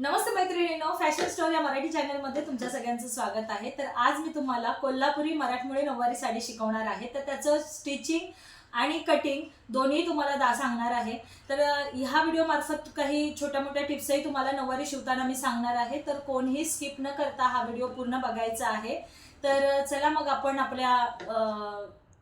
नमस्ते मैत्रिणींनो fashion store या मराठी चॅनलमध्ये तुमच्या सगळ्यांचं स्वागत आहे. तर आज मी तुम्हाला कोल्हापुरी मराठमोळी नऊवारी साडी शिकवणार आहे. तर त्याचं स्टिचिंग आणि कटिंग दोन्ही तुम्हाला दा सांगणार आहे. तर ह्या व्हिडिओमार्फत काही छोट्या मोठ्या टिप्सही तुम्हाला नऊवारी शिवताना मी सांगणार आहे. तर कोणीही स्किप न करता हा व्हिडिओ पूर्ण बघायचा आहे. तर चला मग आपण आपल्या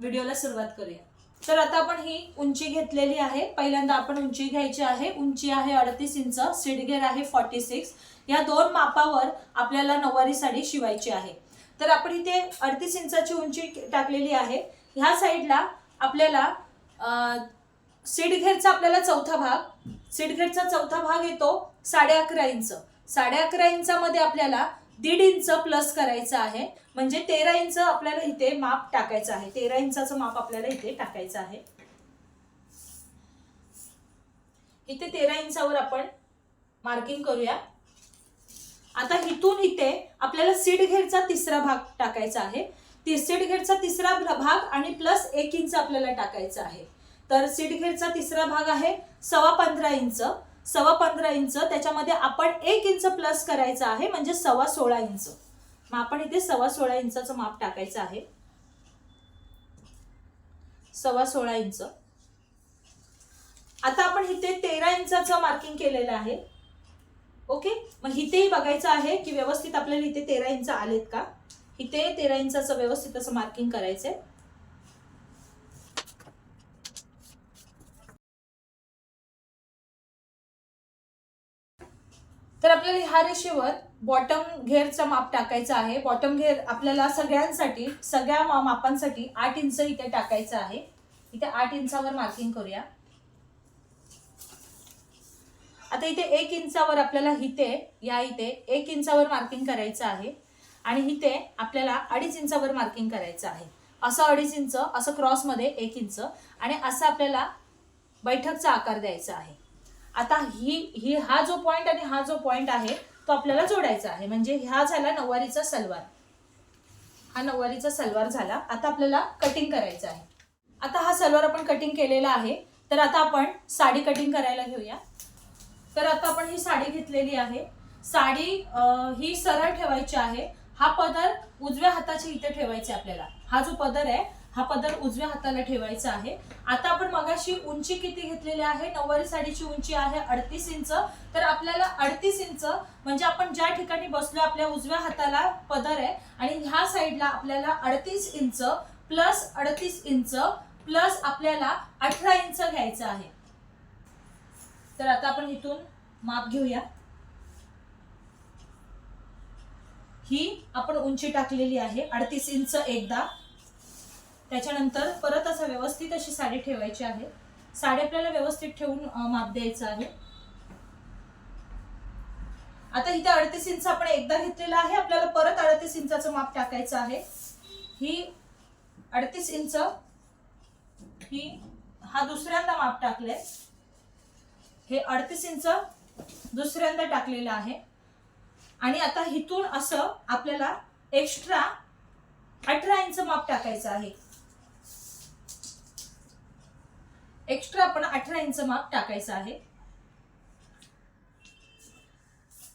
व्हिडिओला सुरुवात करूया. तर आता आपण ही उंची घेतलेली आहे. पहिल्यांदा आपण उंची घ्यायची आहे. उंची आहे अडतीस इंच सिडगेर आहे फॉर्टी सिक्स या दोन मापावर आपल्याला नऊवारी साडी शिवायची आहे. तर आपण इथे अडतीस इंचाची उंची टाकलेली आहे. ह्या साईडला आपल्याला सिडघेरचा आपल्याला चौथा भाग सिडघेरचा चौथा भाग येतो साडे अकरा इंच. साडे अकरा इंचामध्ये आपल्याला दीड इंच प्लस करायचं आहे. म्हणजे तेरा इंच आपल्याला इथे माप टाकायचं आहे. तेरा इंचाचं माप आपल्याला इथे टाकायचं आहे. इथे तेरा इंचावर आपण मार्किंग करूया. आता इथून इथे आपल्याला सीड घेरचा तिसरा भाग टाकायचा आहे. ती सीड घेरचा तिसरा भाग आणि प्लस एक इंच आपल्याला टाकायचा आहे. तर सीड घेरचा तिसरा भाग आहे सव्वा पंधरा इंच. सव्वा पंधरा इंच त्याच्यामध्ये आपण एक इंच प्लस करायचं आहे म्हणजे सव्वा सोळा इंच. मग आपण इथे सव्वा सोळा इंचाचं माप टाकायचं आहे. सव्वा सोळा इंच. आता आपण इथे तेरा इंचाचं मार्किंग केलेलं आहे. ओके मग इथेही बघायचं आहे की व्यवस्थित आपल्याला इथे तेरा इंच आलेत का? इथे तेरा इंचाचं व्यवस्थित असं मार्किंग करायचंय. तर आपल्याला ह्या रेषेवर बॉटम घेरचं माप टाकायचं आहे. बॉटम घेर आपल्याला सगळ्यांसाठी सगळ्या मा- मापांसाठी आठ इंच इथे टाकायचं आहे. इथे आठ इंचावर मार्किंग करूया. आता इथे एक इंचावर आपल्याला हिते या इथे एक इंचावर मार्किंग करायचं आहे. आणि इथे आपल्याला अडीच इंचावर मार्किंग करायचं आहे. असं अडीच इंच असं क्रॉसमध्ये एक इंच. आणि असं आपल्याला बैठकचा आकार द्यायचा आहे. आता ही ही हा जो पॉइंट आणि हा जो पॉइंट आहे तो आपल्याला जोडायचा आहे. म्हणजे हा झाला नऊवारीचा सलवार. हा नऊवारीचा सलवार झाला. आता आपल्याला कटिंग करायचं आहे. आता हा सलवार आपण कटिंग केलेला आहे. तर आता आपण साडी कटिंग करायला घेऊया. तर आता आपण ही साडी घेतलेली आहे. साडी ही सरळ ठेवायची आहे. हा पदर उजव्या हाताच्या इथे ठेवायचे आपल्याला. हा जो पदर आहे हा पदर उजव्या हाताला ठेवायचा आहे. आता आपण मगाशी उंची किती घेतलेली आहे? नऊवारी साडीची उंची आहे अडतीस इंच. तर आपल्याला अडतीस इंच म्हणजे आपण ज्या ठिकाणी बसलो आपल्या उजव्या हाताला पदर आहे. आणि ह्या साईडला आपल्याला अडतीस इंच प्लस अडतीस इंच प्लस आपल्याला अठरा इंच घ्यायचं आहे. तर आता आपण इथून माप घेऊया. ही आपण उंची टाकलेली आहे. अडतीस इंच एकदा. त्याच्यानंतर परत असं व्यवस्थित अशी साडी ठेवायची आहे. साडी आपल्याला व्यवस्थित ठेवून माप द्यायचं आहे. आता इथे अडतीस इंच आपण एकदा घेतलेला आहे. आपल्याला परत अडतीस इंचाचं माप टाकायचं आहे. ही अडतीस इंच ही हा दुसऱ्यांदा माप टाकलंय. हे अडतीस इंच दुसऱ्यांदा टाकलेलं आहे. आणि आता इथून असं आपल्याला एक्स्ट्रा अठरा इंच माप टाकायचं आहे. एक्स्ट्रा आपण अठरा इंच माप टाकायचं आहे.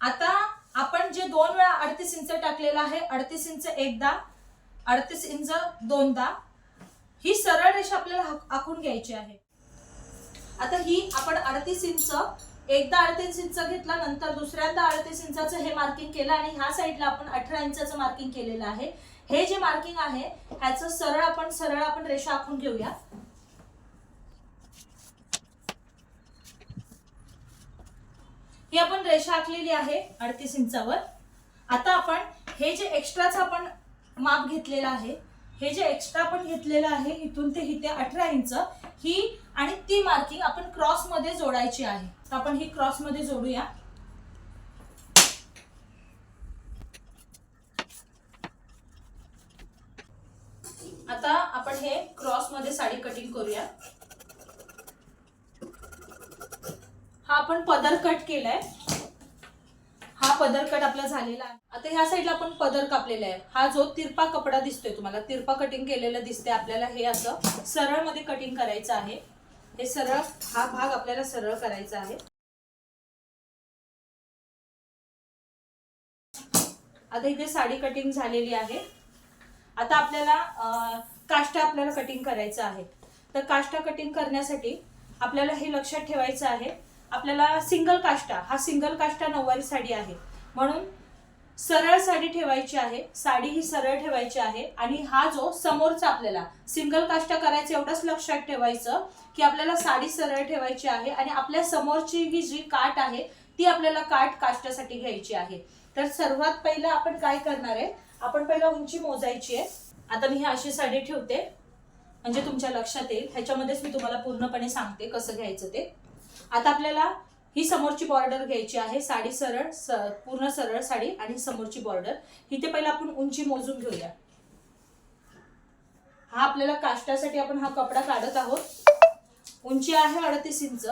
आता आपण जे दोन वेळा अडतीस इंच टाकलेलं आहे अडतीस इंच एकदा अडतीस इंच दोनदा ही सरळ रेषा आपल्याला आखून घ्यायची आहे. आता ही आपण अडतीस इंच एकदा अडतीस इंच घेतला नंतर दुसऱ्यांदा अडतीस इंचाचं हे मार्किंग केलं आणि ह्या साईडला आपण अठरा इंचाचं मार्किंग केलेलं आहे. हे जे मार्किंग आहे ह्याचं सरळ आपण सरळ आपण रेषा आखून घेऊया. ही आपण रेषा आखलेली आहे अडतीस इंचावर. आता आपण हे जे एक्स्ट्राचं आपण माप घेतलेलं आहे हे जे एक्स्ट्रा आपण घेतलेलं आहे इथून ते इथे अठरा इंच ही आणि ती मार्किंग आपण क्रॉसमध्ये जोडायची आहे. तर आपण ही क्रॉसमध्ये जोडूया. आता आपण हे क्रॉसमध्ये साडी कटिंग करूया. हा आपण पदर कट केलाय. हा पदर कट आपला झालेला आहे. आता ह्या साईडला आपण पदर कापलेला आहे. हा जो तिरपा कपडा दिसतोय तुम्हाला तिरपा कटिंग केलेलं दिसते आपल्याला हे असं सरळमध्ये कटिंग करायचं आहे. हे सरळ हा भाग आपल्याला सरळ करायचा आहे. आता इथे साडी कटिंग झालेली आहे. आता आपल्याला काष्टा आपल्याला कटिंग करायचं आहे. तर काष्टा कटिंग करण्यासाठी आपल्याला हे लक्षात ठेवायचं आहे. आपल्याला सिंगल काष्टा हा सिंगल काष्टा नऊवारी साडी आहे. म्हणून सरळ साडी ठेवायची आहे साडी ही सरळ ठेवायची आहे आणि हा जो समोरचा आपल्याला सिंगल काष्टा करायचं एवढंच लक्षात ठेवायचं की आपल्याला साडी सरळ ठेवायची आहे आणि आपल्या समोरची ही जी काठ आहे ती आपल्याला काठ काष्टासाठी घ्यायची आहे. तर सर्वात पहिलं आपण काय करणार आहे? आपण पहिला उंची मोजायची आहे. आता मी ही अशी साडी ठेवते. म्हणजे तुमच्या लक्षात येईल. ह्याच्यामध्येच मी तुम्हाला पूर्णपणे सांगते कसं घ्यायचं ते. आता आपल्याला ही समोरची बॉर्डर घ्यायची आहे. साडी सरळ स पूर्ण सरळ साडी आणि समोरची बॉर्डर इथे पहिला आपण उंची मोजून घेऊया. हा आपल्याला काष्टासाठी आपण हा कपडा काढत आहोत. उंची आहे अडतीस इंच.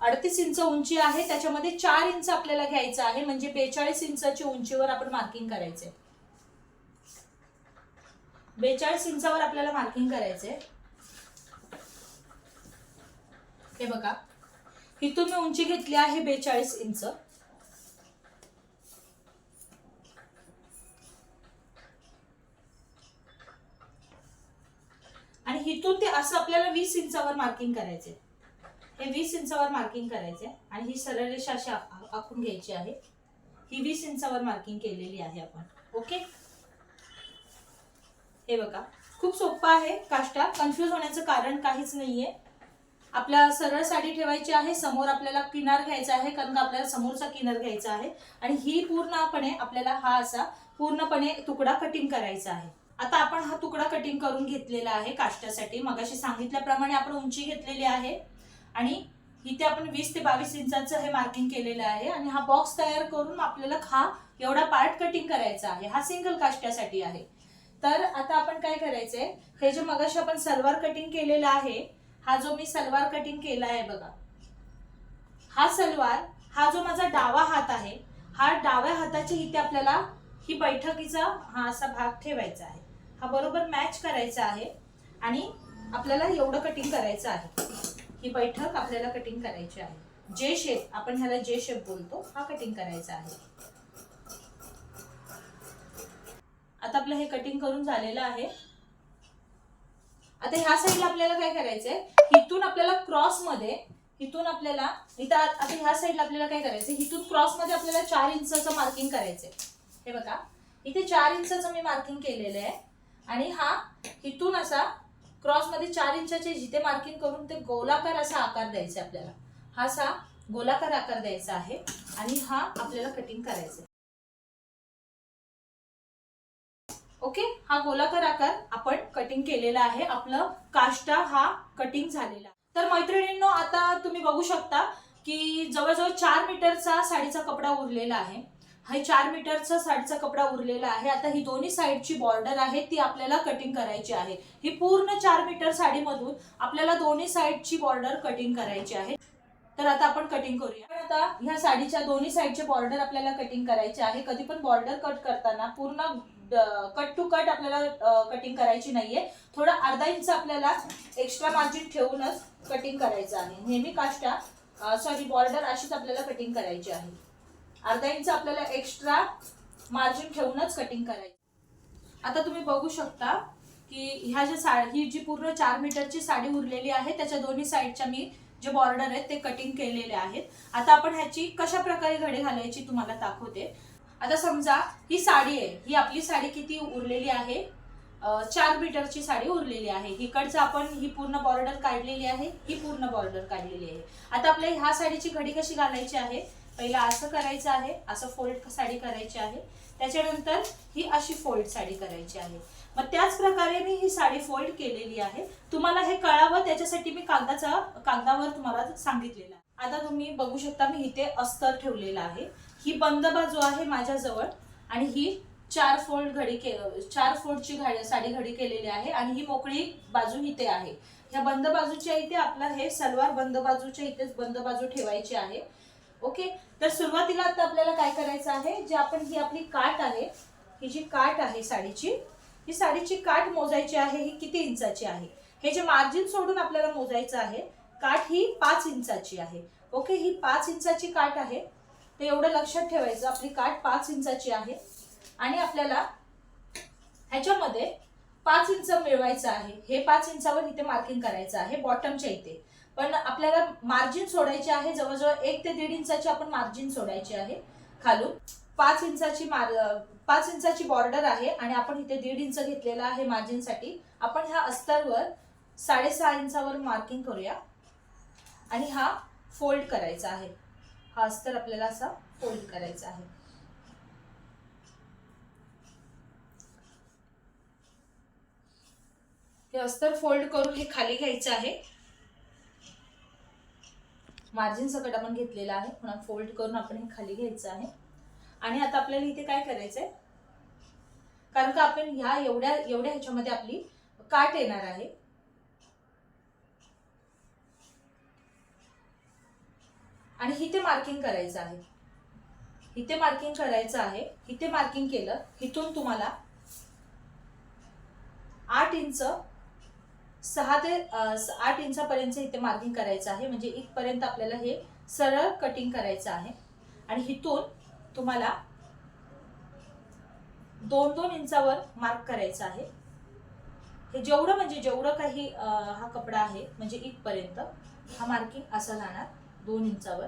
अडतीस इंच उंची आहे. त्याच्यामध्ये चार इंच आपल्याला घ्यायचं आहे. म्हणजे बेचाळीस इंचाची उंचीवर आपण मार्किंग करायचंय. बेचाळीस इंचावर आपल्याला मार्किंग करायचंय. हे बघा. इथून मी उंची घेतली आहे बेचाळीस इंच. आणि इथून ते असं आपल्याला वीस इंचावर मार्किंग करायचे. हे वीस इंचावर मार्किंग करायचे आणि ही सरळ रेषा अशी आखून घ्यायची आहे. ही वीस इंचावर मार्किंग केलेली आहे आपण. ओके हे बघा. खूप सोपं आहे काष्टा. कन्फ्यूज होण्याचं कारण काहीच नाहीये. आपल्या सरळ साडी ठेवायची आहे समोर आपल्याला किनार घ्यायचा आहे कारण का आपल्याला समोरचा किनार घ्यायचा आहे. आणि ही पूर्णपणे आपल्याला हा असा पूर्णपणे तुकडा कटिंग करायचा आहे. आता आपण हा तुकडा कटिंग करून घेतलेला आहे काष्टासाठी. मगाशी सांगितल्याप्रमाणे आपण उंची घेतलेली आहे. आणि इथे आपण वीस ते बावीस इंचाचं हे मार्किंग केलेलं आहे. आणि हा बॉक्स तयार करून आपल्याला हा एवढा पार्ट कटिंग करायचा आहे. हा सिंगल काष्ट्यासाठी आहे. तर आता आपण काय करायचंय? हे जे मगाशी आपण सलवार कटिंग केलेलं आहे हा जो मी सलवार कटिंग केला आहे बघा. हा सलवार हा जो माझा डावा हात आहे हा डाव्या हाताच्या इथे आपल्याला ही बैठकीचा हा असा भाग ठेवायचा आहे. हा बरोबर मॅच करायचा आहे आणि आपल्याला एवढं कटिंग करायचं आहे. ही बैठक आपल्याला कटिंग करायची आहे. जे शेप आपण ह्याला जे शेप बोलतो हा कटिंग करायचा आहे. आता आपलं हे कटिंग करून झालेलं आहे. आता ह्या साईडला आपल्याला काय करायचंय? इथून आपल्याला क्रॉसमध्ये इथून आपल्याला इथं आता ह्या साईडला आपल्याला काय करायचंय? इथून क्रॉसमध्ये आपल्याला चार इंचाचं मार्किंग करायचंय. हे बघा. इथे चार इंचाचं मी मार्किंग केलेलं आहे. आणि हा इथून असा क्रॉसमध्ये चार इंचाचे जिथे मार्किंग करून ते गोलाकार असा आकार द्यायचा आपल्याला. हा असा गोलाकार आकार द्यायचा आहे. आणि हा आपल्याला कटिंग करायचा ओके? हा गोलाकार आकार आपण कटिंग केलेला आहे. आपलं काष्टा हा कटिंग झालेला तर मैत्रिणींनो आता तुम्ही बघू शकता की जवळजवळ चार मीटरचा साडीचा कपडा उरलेला आहे. हे चार मीटरचा साडीचा कपडा उरलेला आहे. आता ही दोन्ही साईडची बॉर्डर आहे ती आपल्याला कटिंग करायची आहे. ही पूर्ण चार मीटर साडीमधून आपल्याला दोन्ही साईडची बॉर्डर कटिंग करायची आहे. तर आता आपण कटिंग करूया. पण आता ह्या साडीच्या दोन्ही साईडचे बॉर्डर आपल्याला कटिंग करायचे आहे. कधी पण बॉर्डर कट करताना पूर्ण कट टू कट आपल्याला कटिंग करायची नाहीये. थोडं अर्धा इंच आपल्याला एक्स्ट्रा मार्जिन ठेवूनच कटिंग करायचं आहे. नेहमी काष्टा सॉरी बॉर्डर अशीच आपल्याला कटिंग करायची आहे. अर्धा इंच आपल्याला एक्स्ट्रा मार्जिन ठेवूनच कटिंग करायची. आता तुम्ही बघू शकता की ह्या ज्या सा ही जी पूर्ण चार मीटरची साडी उरलेली आहे त्याच्या दोन्ही साईडच्या मी जे बॉर्डर आहेत ते कटिंग केलेले आहेत. आता आपण ह्याची कशा प्रकारे घडे घालायची तुम्हाला दाखवते. आता समजा ही साडी आहे ही आपली साडी किती उरलेली आहे? चार मीटरची साडी उरलेली आहे. हिकडचं आपण ही पूर्ण बॉर्डर काढलेली आहे ही पूर्ण बॉर्डर काढलेली आहे. आता आपल्या ह्या साडीची घडी कशी घालायची आहे? पहिला असं करायचं आहे असं फोल्ड साडी करायची आहे. त्याच्यानंतर ही अशी फोल्ड साडी करायची आहे. मग त्याच प्रकारे मी ही साडी फोल्ड केलेली आहे. तुम्हाला हे कळावं त्याच्यासाठी मी कागदाचा कागदावर तुम्हाला सांगितलेलं आहे. आता तुम्ही बघू शकता मी इथे अस्तर ठेवलेलं आहे. ही बंद बाजू आहे माझ्याजवळ आणि ही चार फोल्ड घडी के चार फोल्डची घडी साडी घडी केलेली आहे आणि ही मोकळी बाजू इथे आहे. ह्या बंद बाजूच्या इथे आपला हे सलवार बंद बाजूच्या इथेच बंद बाजू ठेवायची आहे. ओके? तर सुरुवातीला आता आपल्याला काय करायचं आहे? जे आपण ही आपली काठ आहे ही जी काठ आहे साडीची ही साडीची काठ मोजायची आहे ही किती इंचाची आहे? हे जे मार्जिन सोडून आपल्याला मोजायचं आहे काठ ही पाच इंचाची आहे. ओके? ही पाच इंचाची काठ आहे. तर एवढं लक्षात ठेवायचं आपली काठ पाच इंचाची आहे आणि आपल्याला ह्याच्यामध्ये पाच इंच मिळवायचं आहे. हे पाच इंचावर इथे मार्किंग करायचं आहे बॉटमच्या इथे. पण आपल्याला मार्जिन सोडायची आहे जवळजवळ एक ते दीड इंचाची आपण मार्जिन सोडायची आहे खालून. पाच इंचाची मार पाच इंचाची बॉर्डर आहे आणि आपण इथे दीड इंच घेतलेला आहे मार्जिनसाठी आपण ह्या अस्तरवर साडेसहा इंचावर मार्किंग करूया आणि हा फोल्ड करायचा आहे. हा अस्तर आपल्याला असा फोल्ड करायचा आहे. हे अस्तर फोल्ड करून हे खाली घ्यायचं आहे. मार्जिन सकट आपण घेतलेलं आहे. पुन्हा फोल्ड करून आपण हे खाली घ्यायचं आहे. आणि आता आपल्याला इथे काय करायचंय? कारण का आपण ह्या एवढ्या एवढ्या ह्याच्यामध्ये आपली काट येणार आहे. आणि इथे मार्किंग करायचं आहे. इथे मार्किंग करायचं आहे. इथे मार्किंग केलं इथून तुम्हाला आठ इंच सहा ते आठ इंचापर्यंत इथे मार्किंग करायचं आहे. म्हणजे इथपर्यंत आपल्याला हे सरळ कटिंग करायचं आहे. आणि इथून तुम्हाला दोन दोन इंचावर मार्क करायचं आहे. हे जेवढं म्हणजे जेवढं काही हा कपडा आहे म्हणजे इथपर्यंत हा मार्किंग असा जाणार दोन इंचावर.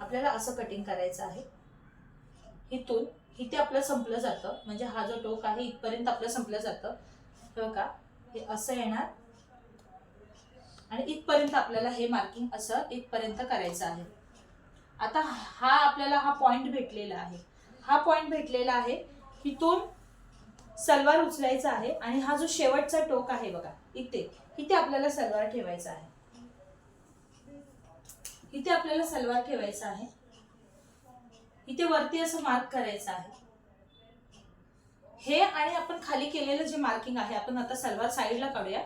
आपल्याला असं कटिंग करायचं आहे. इथून इथे आपलं संपलं जातं. म्हणजे हा जो टोक आहे इथपर्यंत आपलं संपलं जातं. हो बघा हे असं येणार. आणि इथपर्यंत आपल्याला हे मार्किंग असं इथपर्यंत करायचं आहे. आता हा आपल्याला हा पॉइंट भेटलेला आहे. हा पॉइंट भेटलेला आहे. इथून सलवार उचलायचा आहे. आणि हा जो शेवटचा टोक आहे बघा इथे. इथे आपल्याला सलवार ठेवायचा आहे. इथे आपल्याला सलवार ठेवायचा आहे. इथे वरती असं मार्क करायचं आहे. हे आणि आपण खाली केलेलं जे मार्किंग आहे आपण आता सलवार साईडला काढूया.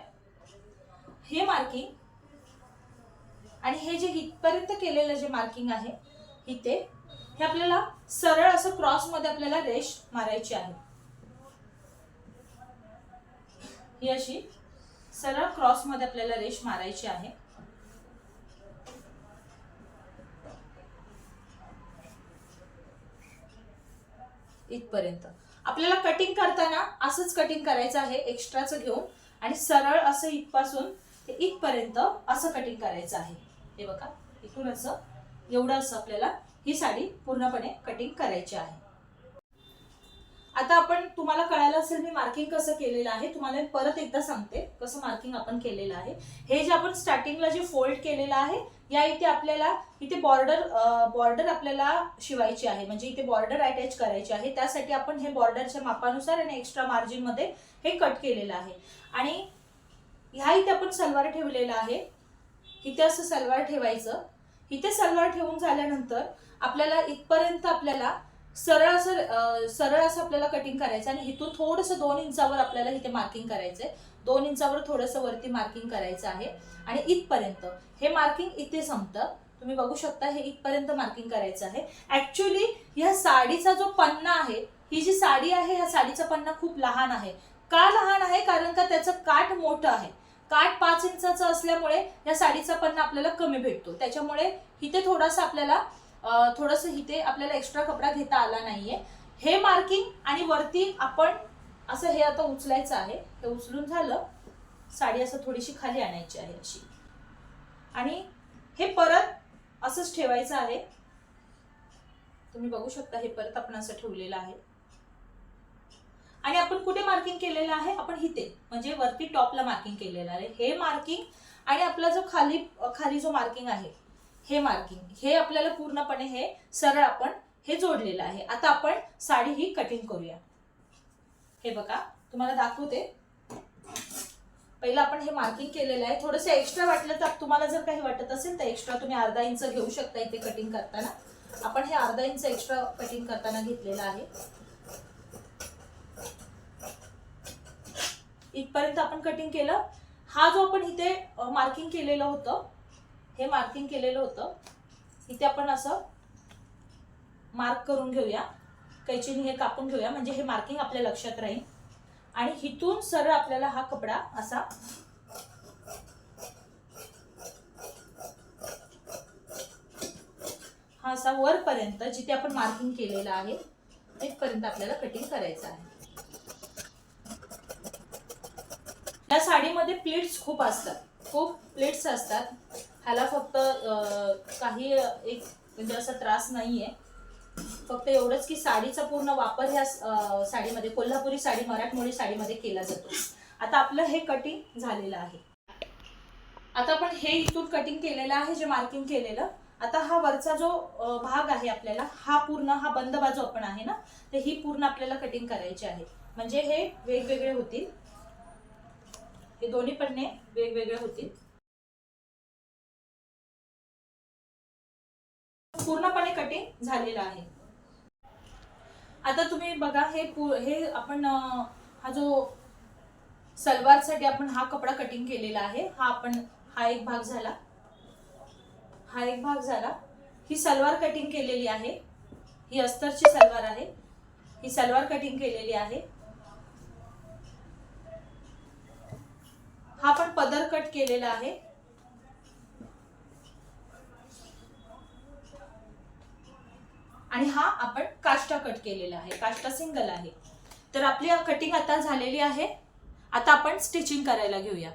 हे मार्किंग आणि हे जे इथपर्यंत केलेलं जे मार्किंग आहे इथे हे आपल्याला सरळ असं क्रॉसमध्ये आपल्याला रेश मारायची आहे. ही अशी सरळ क्रॉसमध्ये आपल्याला रेश मारायची आहे. इथपर्यंत. आपल्याला कटिंग करताना असंच कटिंग करायचं आहे एक्स्ट्राचं घेऊन. आणि सरळ असं इथपासून ते इथपर्यंत असं कटिंग करायचं आहे. हे बघा इथून असं एवढं असं आपल्याला ही साडी पूर्णपणे कटिंग करायची आहे. आता आपण तुम्हाला कळायला असेल मी मार्किंग कसं केलेलं आहे. तुम्हाला परत एकदा सांगते कसं मार्किंग आपण केलेलं आहे. हे जे आपण स्टार्टिंगला जे फोल्ड केलेलं आहे या इथे आपल्याला इथे बॉर्डर बॉर्डर आपल्याला शिवायची आहे. म्हणजे इथे बॉर्डर अटॅच करायची आहे. त्यासाठी आपण हे बॉर्डरच्या मापानुसार आणि एक्स्ट्रा मार्जिनमध्ये हे कट केलेलं आहे. आणि ह्या इथे आपण सलवार ठेवलेला आहे. इथे असं सलवार ठेवायचं. इथे सलवार ठेवून झाल्यानंतर आपल्याला इथपर्यंत आपल्याला सरळ असं सरळ असं आपल्याला कटिंग करायचं आणि इथून थोडंसं दोन इंचावर आपल्याला इथे मार्किंग करायचंय. दोन इंचावर थोडंसं वरती मार्किंग करायचं आहे. आणि इथपर्यंत हे मार्किंग इथे संपतं. तुम्ही बघू शकता हे इथपर्यंत मार्किंग करायचं आहे. ऍक्च्युली ह्या साडीचा जो पन्ना आहे ही जी साडी आहे ह्या साडीचा पन्ना खूप लहान आहे. का लहान आहे? कारण का त्याचं काठ मोठं आहे. काठ पाच इंचाचं असल्यामुळे या साडीचा पन्ना आपल्याला कमी भेटतो. त्याच्यामुळे इथे थोडासा आपल्याला थोडंसं इथे आपल्याला एक्स्ट्रा कपडा घेता आला नाहीये. हे मार्किंग आणि वरती आपण असं हे आता उचलायचं आहे. हे उचलून झालं. साडी असं थोडीशी खाली आणायची आहे अशी. आणि हे परत असंच ठेवायचं आहे. तुम्ही बघू शकता हे परत आपण असं ठेवलेलं आहे. आणि आपण कुठे मार्किंग केलेलं आहे? आपण इथे. म्हणजे वरती टॉपला मार्किंग केलेलं आहे. हे मार्किंग आणि आपला जो खाली खाली जो मार्किंग आहे हे मार्किंग हे आपल्याला पूर्णपणे हे सरळ आपण हे जोडलेलं आहे. आता आपण साडी ही कटिंग करूया. हे बघा तुम्हाला दाखवते. पहिलं आपण हे मार्किंग केलेलं आहे. थोडंसं एक्स्ट्रा वाटलं तर तुम्हाला जर काही वाटत असेल तर एक्स्ट्रा तुम्ही अर्धा इंच घेऊ शकता इथे कटिंग करताना. आपण हे अर्धा इंच एक्स्ट्रा कटिंग करताना घेतलेलं आहे. इथपर्यंत आपण कटिंग केलं. हा जो आपण इथे मार्किंग केलेलं होतं हे मार्किंग केलेलं होतं. इथे आपण असं मार्क करून घेऊया. कैचीने हे कापून घेऊया. म्हणजे हे मार्किंग आपल्या लक्षात राहील. आणि इथून सरळ आपल्याला हा कपडा असा असा वरपर्यंत जिथे आपण मार्किंग केलेलं आहे तिथपर्यंत आपल्याला कटिंग करायचं आहे. या साडीमध्ये प्लेट्स खूप असतात. खूप प्लेट्स असतात. ह्याला फक्त काही एक म्हणजे असा त्रास नाहीये. फक्त एवढंच की साडीचा पूर्ण वापर ह्या साडीमध्ये कोल्हापुरी साडी मराठमोळी साडीमध्ये केला जातो. आता आपलं हे कटिंग झालेलं आहे. आता आपण हे इथून कटिंग केलेलं आहे जे मार्किंग केलेलं. आता हा वरचा जो भाग आहे आपल्याला हा पूर्ण हा बंद बाजू आपण आहे ना तर ही पूर्ण आपल्याला कटिंग करायची आहे. म्हणजे हे वेगवेगळे होतील. हे दोन्ही पन्ने वेगवेगळे होतील. पूर्णपणे कटिंग झालेलं आहे. आता तुम्ही बघा हे हे आपण हा जो सलवारसाठी आपण हा कपडा कटिंग केलेला आहे हा आपण हा एक भाग झाला. हा एक भाग झाला. ही सलवार कटिंग केलेली आहे. ही अस्तरची सलवार आहे. ही सलवार कटिंग केलेली आहे. हा पण पदर कट केलेला आहे. आणि हा आपण काष्टा कट केलेला आहे. काष्टा सिंगल आहे. तर आपली कटिंग आता झालेली आहे. आता आपण स्टिचिंग करायला घेऊया.